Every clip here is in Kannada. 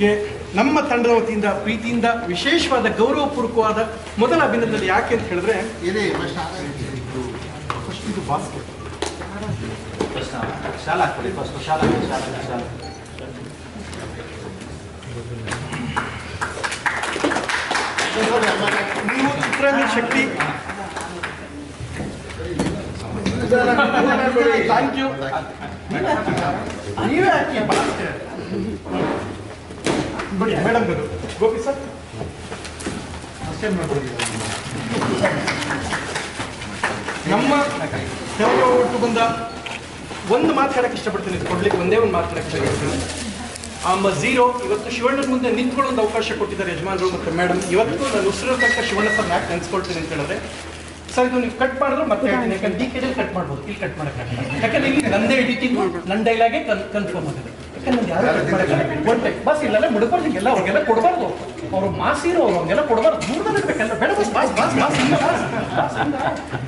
ಗೆ ನಮ್ಮ ತಂಡದ ವತಿಯಿಂದ ಪ್ರೀತಿಯಿಂದ ವಿಶೇಷವಾದ ಗೌರವಪೂರ್ವಕವಾದ ಮೊದಲ ಅಭಿನಂದನೆ ಯಾಕೆ ಅಂತ ಹೇಳಿದ್ರೆ ಇದೆ ಬಾಸ್ಕೆಟ್ ಶಾಲಾ ಕೊಡಿ ಫಸ್ಟ್ ಶಾಲಾ ಶಾಲಾ ಶಾಲಾ ನೀವು ಶಕ್ತಿ. ಥ್ಯಾಂಕ್ ಯು ನೀವೇ ಹಾಕಿ basket. ಬನ್ನಿ ಮೇಡಮ್ ಅದು ಗೋಪಿ ಸರ್? ಅಷ್ಟೇ ನಮ್ಮ ಒಟ್ಟು ಬಂದ ಒಂದು ಮಾತು ಹೇಳಕ್ಕೆ ಇಷ್ಟಪಡ್ತೀನಿ ಕೊಡ್ಲಿಕ್ಕೆ ಒಂದೇ ಒಂದು ಮಾತು ಹೇಳಕ್ಕೆ ಇಷ್ಟಪಡ್ತೀನಿ. ಆಂಬ ಝೀರೋ ಇವತ್ತು ಶಿವಣ್ಣನ ಮುಂದೆ ನಿಂತ್ಕೊಳ್ಳೋ ಒಂದು ಅವಕಾಶ ಕೊಟ್ಟಿದ್ದಾರೆ ಯಜಮಾನರು ಮತ್ತು ಮೇಡಮ್ ಇವತ್ತು ನಾನು ಉಸಿರು ತಕ್ಕ ಶಿವಣ್ಣ ಸರ್ ಯಾಕೆ ನೆನ್ಸ್ಕೊಳ್ತೀನಿ ಅಂತ ಹೇಳಿದ್ರೆ, ಸರ್, ಇದು ನೀವು ಕಟ್ ಮಾಡಿದ್ರು ಮತ್ತೆ ಹೇಳ್ತೀನಿ. ಯಾಕಂದ್ರೆ ಡಿ ಕೆ ಕಟ್ ಮಾಡ್ಬೋದು. ಇಲ್ಲಿ ಕಟ್ ಮಾಡೋಕ್ಕಾಗಲ್ಲ. ಯಾಕಂದ್ರೆ ಇಲ್ಲಿ ನಂದೇ ಎಡಿಟಿಂಗ್ ನನ್ನ ಡೈಲಾಗೆ ಕನ್ಫರ್ಮ್ ಆಗಿದೆ. ಬಸ್ ಇಲ್ಲೆಲ್ಲ ಬಿಡಬಾರ್ದು ಹಿಂಗೆಲ್ಲ ಅವ್ರಿಗೆಲ್ಲ ಕೊಡಬಾರ್ದು. ಅವರು ಮಾಸಿರೋ ಅವ್ರಿಗೆಲ್ಲ ಕೊಡಬಾರ್ದು. ದೂರದಲ್ಲಿ ಇರ್ಬೇಕಲ್ಲ, ಬೇಡ ಬಸ್, ಬಾಸ್ ಬಾಸ್ ಬಾಸ್, ಇಲ್ಲ.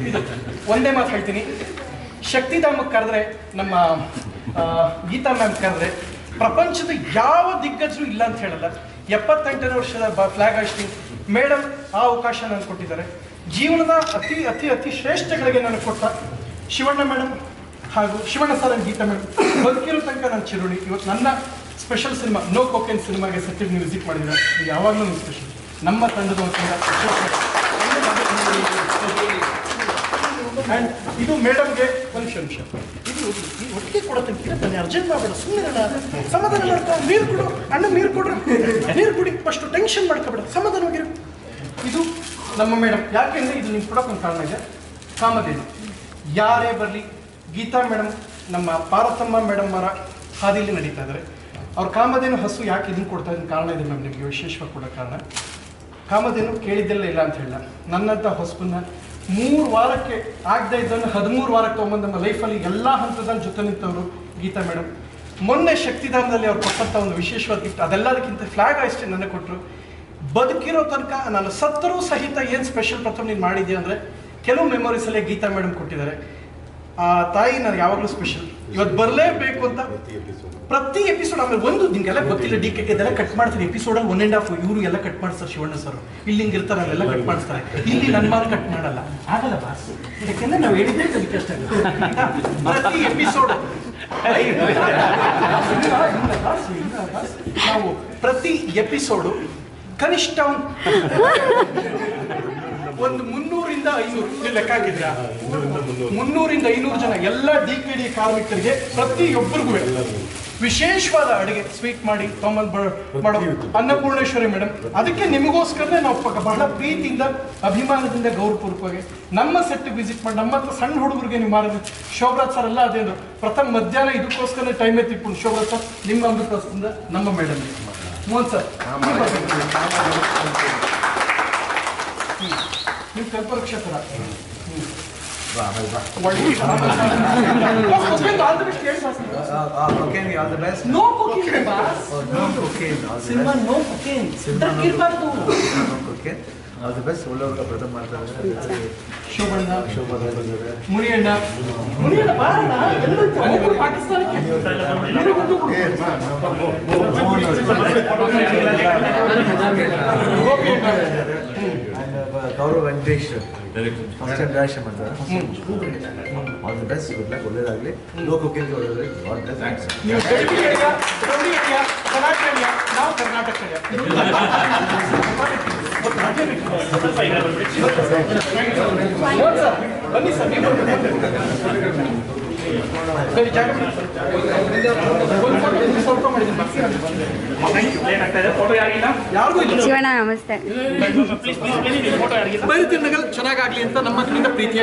ಇಲ್ಲ. ಒಂದೇ ಮಾತು ಹೇಳ್ತೀನಿ. ಶಕ್ತಿಧಾಮಕ್ಕೆ ಕರೆದ್ರೆ ನಮ್ಮ ಗೀತಾ ಮ್ಯಾಮ್ ಕರೆದ್ರೆ ಪ್ರಪಂಚದ ಯಾವ ದಿಗ್ಗಜರು ಇಲ್ಲ ಅಂತ ಹೇಳಲ್ಲ. ಎಪ್ಪತ್ತೆಂಟನೇ ವರ್ಷದ ಫ್ಲಾಗ್ ಹಾಸ್ಟಿಂಗ್ ಮೇಡಮ್ ಆ ಅವಕಾಶ ನನಗೆ ಕೊಟ್ಟಿದ್ದಾರೆ. ಜೀವನದ ಅತಿ ಅತಿ ಅತಿ ಶ್ರೇಷ್ಠಗಳಿಗೆ ನನಗೆ ಕೊಟ್ಟ ಶಿವಣ್ಣ ಮೇಡಮ್ ಹಾಗೂ ಶಿವಣ್ಣ ಸರ್ ಗೀತ ಮೇಡಮ್ ಬದುಕಿರೋ ತನಕ ನಾನು ಚಿರುಳಿ. ಇವತ್ತು ನನ್ನ ಸ್ಪೆಷಲ್ ಸಿನಿಮಾ ನೋ ಕೋಕೆನ್ ಸಿನಿಮಾಗೆ ಸತ್ಯ ನೀವು ವಿಸಿಟ್ ಮಾಡಿದ್ರೆ ಯಾವಾಗಲೂ ಸ್ಪೆಷಲ್ ನಮ್ಮ ತಂಡದ ವತಿಯಿಂದ ಇದು ಮೇಡಮ್ಗೆ ಒಂದು ನಿಮಿಷ ಇದು ಒಟ್ಟಿಗೆ ಕೊಡತ್ತೆ ಬನ್ನಿ ಅರ್ಜೆಂಟ್ ಮಾಡಬೇಡ ಸುಮ್ಮನೆ ಸಮಾಧಾನ ಮಾಡ್ಕೊ ನೀರು ಕೊಡು, ಅಣ್ಣ ನೀರು ಕೊಡ್ರಿ. ನೀರು ಕುಡಿ ಫಸ್ಟ್ ಟೆನ್ಷನ್ ಮಾಡ್ಕೋಬೇಡ. ಸಮಾಧಾನವಾಗಿರು ಇದು ನಮ್ಮ ಮೇಡಮ್ ಯಾಕೆಂದ್ರೆ ಇದು ನಿಮ್ಗೆ ಕೊಡಕ್ಕೊಂದು ಕಾರಣ ಇದೆ. ಕಾಮಧೇನು. ಯಾರೇ ಬರಲಿ ಗೀತಾ ಮೇಡಮ್ ನಮ್ಮ ಪಾರ್ವತಮ್ಮ ಮೇಡಮ್ ಅವರ ಹಾದಿಯಲ್ಲಿ ನಡೀತಾ ಇದ್ದಾರೆ. ಅವ್ರ ಕಾಮಧೇನು ಹಸು ಯಾಕೆ ಇದನ್ನು ಕೊಡ್ತಾ ಇದ್ದ ಕಾರಣ ಇದೆ ಮ್ಯಾಮ್ ನಿಮಗೆ ವಿಶೇಷವಾಗಿ ಕೊಡೋ ಕಾರಣ. ಕಾಮಧೇನು ಕೇಳಿದ್ದೆಲ್ಲ ಇಲ್ಲ ಅಂತ ಹೇಳಿಲ್ಲ ನನ್ನಂಥ ಹೊಸಬನ್ನ ಮೂರು ವಾರಕ್ಕೆ ಆಗದೆ ಇದ್ದನ್ನು ಹದಿಮೂರು ವಾರಕ್ಕೆ ತೊಗೊಂಬಂದು ನಮ್ಮ ಲೈಫಲ್ಲಿ ಎಲ್ಲ ಹಂತದಲ್ಲಿ ಜೊತೆ ನಿಂತವರು ಗೀತಾ ಮೇಡಮ್ ಮೊನ್ನೆ ಶಕ್ತಿಧಾಮದಲ್ಲಿ ಅವ್ರು ಕೊಟ್ಟಂಥ ಒಂದು ವಿಶೇಷವಾದ ಗಿಫ್ಟ್ ಅದೆಲ್ಲದಕ್ಕಿಂತ ಫ್ಲಾಗ್ ಅಷ್ಟೇ ನನಗೆ ಕೊಟ್ಟರು ಬದುಕಿರೋ ತನಕ ನಾನು ಸತ್ತರೂ ಸಹಿತ ಏನು ಸ್ಪೆಷಲ್ ಪ್ರಥಮ ನೀನು ಮಾಡಿದ್ಯಾ ಅಂದರೆ, ಕೆಲವು ಮೆಮೊರೀಸಲ್ಲೇ ಗೀತಾ ಮೇಡಮ್ ಕೊಟ್ಟಿದ್ದಾರೆ. ಆ ತಾಯಿ ನನಗೆ ಯಾವಾಗಲೂ ಸ್ಪೆಷಲ್ ಇವತ್ತು ಬರಲೇಬೇಕು ಅಂತ ಪ್ರತಿ ಎಪಿಸೋಡ್ ಆಮೇಲೆ ಒಂದು ನಿಮ್ಗೆಲ್ಲ ಗೊತ್ತಿಲ್ಲ ಡಿ ಕೆ ಇದೆಲ್ಲ ಕಟ್ ಮಾಡ್ತಾರೆ ಎಪಿಸೋಡಲ್ಲಿ ಒನ್ ಆ್ಯಂಡ್ ಆಫ್ ಇವರು ಎಲ್ಲ ಕಟ್ ಮಾಡ್ತಾರೆ ಶಿವಣ್ಣ ಸರ್ ಇಲ್ಲಿ ಹಿಂಗೆ ಇರ್ತಾರೆ, ಅಲ್ಲೆಲ್ಲ ಕಟ್ ಮಾಡ್ತಾರೆ ಇಲ್ಲಿ ನನ್ನ ಮಾತು ಕಟ್ ಮಾಡಲ್ಲ. ಆಗಲ್ಲ ಬಾಸ್ ಯಾಕೆಂದ್ರೆ ನಾವು ಹೇಳಿದ್ರೆ ಅದಕ್ಕೆ ಅಷ್ಟೇ. ಪ್ರತಿ ಎಪಿಸೋಡ್ ನಾವು ಪ್ರತಿ ಎಪಿಸೋಡು ಕನಿಷ್ಠ ಒಂದು ಮುನ್ನೂರಿಂದ ಐನೂರು. ನೀವು ಲೆಕ್ಕ ಹಾಕಿದ್ರ? ಮುನ್ನೂರಿಂದ ಐನೂರು ಜನ ಎಲ್ಲ ಡಿ ಕೆ ಡಿ ಕಾರ್ಮಿಕರಿಗೆ ಪ್ರತಿಯೊಬ್ಬರಿಗೂ ವಿಶೇಷವಾದ ಅಡುಗೆ ಸ್ವೀಟ್ ಮಾಡಿ ತೊಂಬಂದ್ ಮಾಡೋ ಅನ್ನಪೂರ್ಣೇಶ್ವರಿ ಮೇಡಮ್ ಅದಕ್ಕೆ ನಿಮಗೋಸ್ಕರನೇ ನಾವು ಪಕ್ಕ ಬಹಳ ಪ್ರೀತಿಯಿಂದ ಅಭಿಮಾನದಿಂದ ಗೌರವಪೂರ್ವಕವಾಗಿ ನಮ್ಮ ಸೆಟ್ ವಿಸಿಟ್ ಮಾಡಿ ನಮ್ಮ ಹತ್ರ ಸಣ್ಣ ಹುಡುಗರಿಗೆ ನೀವು ಮಾಡಿದ್ರೆ ಶೋಭರಾಜ್ ಸರ್ ಎಲ್ಲ ಅದೇನು ಪ್ರಥಮ ಮಧ್ಯಾಹ್ನ ಇದಕ್ಕೋಸ್ಕರ ಟೈಮ್ ಎತ್ತಿಟ್ಕೊಂಡು ಶೋಭರಾಜ್ ಸರ್ ನಿಮ್ಮ ಅಮೃತದಿಂದ ನಮ್ಮ madam Mohan sir ನೀವು ಕಲ್ಪವೃಕ್ಷ ಥರ okay all the best No cocaine, boss. Okay all the Cinema, no cocaine. Drug ಇರ್ಬಾರ್ದು. ಓಕೆ ಆಲ್ ದ ಬೆಸ್ಟ್ ಒಳ್ಳೆ ಒಳ್ಳೆ ಪ್ರಥಮ ಮಾಡ್ತಾ ಇದ್ದಾರೆ ಶೋಭಣ್ಣ ಶೋಭಾ ಬಂದಿದ್ದಾರೆ ಮುನಿಯಣ್ಣ ಮುನಿಯಣ್ಣ ಬಾರಣ್ಣ, ಎಲ್ಲೋಯ್ತು? ಹೋಗ್ಬಿಡು ಪಾಕಿಸ್ತಾನಕ್ಕೆ. ಗೌರವ್ ವೆಂಕಟೇಶ್ ಫಸ್ಟ್ ಡೈರೆಕ್ಷನ್ ಮಾಡ್ತಾರೆ all the best good luck ಒಳ್ಳೇದಾಗಲಿ ಲೋಕಕ್ಕೆ ಒಳ್ಳೇದಾಗಲಿ ಗಾಡ್ ಬ್ಲೆಸ್ ಥ್ಯಾಂಕ್ಸ್ ನೀವು ಕರ್ನಾಟಕ ಬನ್ನಿ ಸರ್ ಶಿವಣ್ಣ ನಮಸ್ತೆ ಚೆನ್ನಾಗಾಗ್ಲಿ ಅಂತ ನಮ್ಮ ಪ್ರೀತಿಯ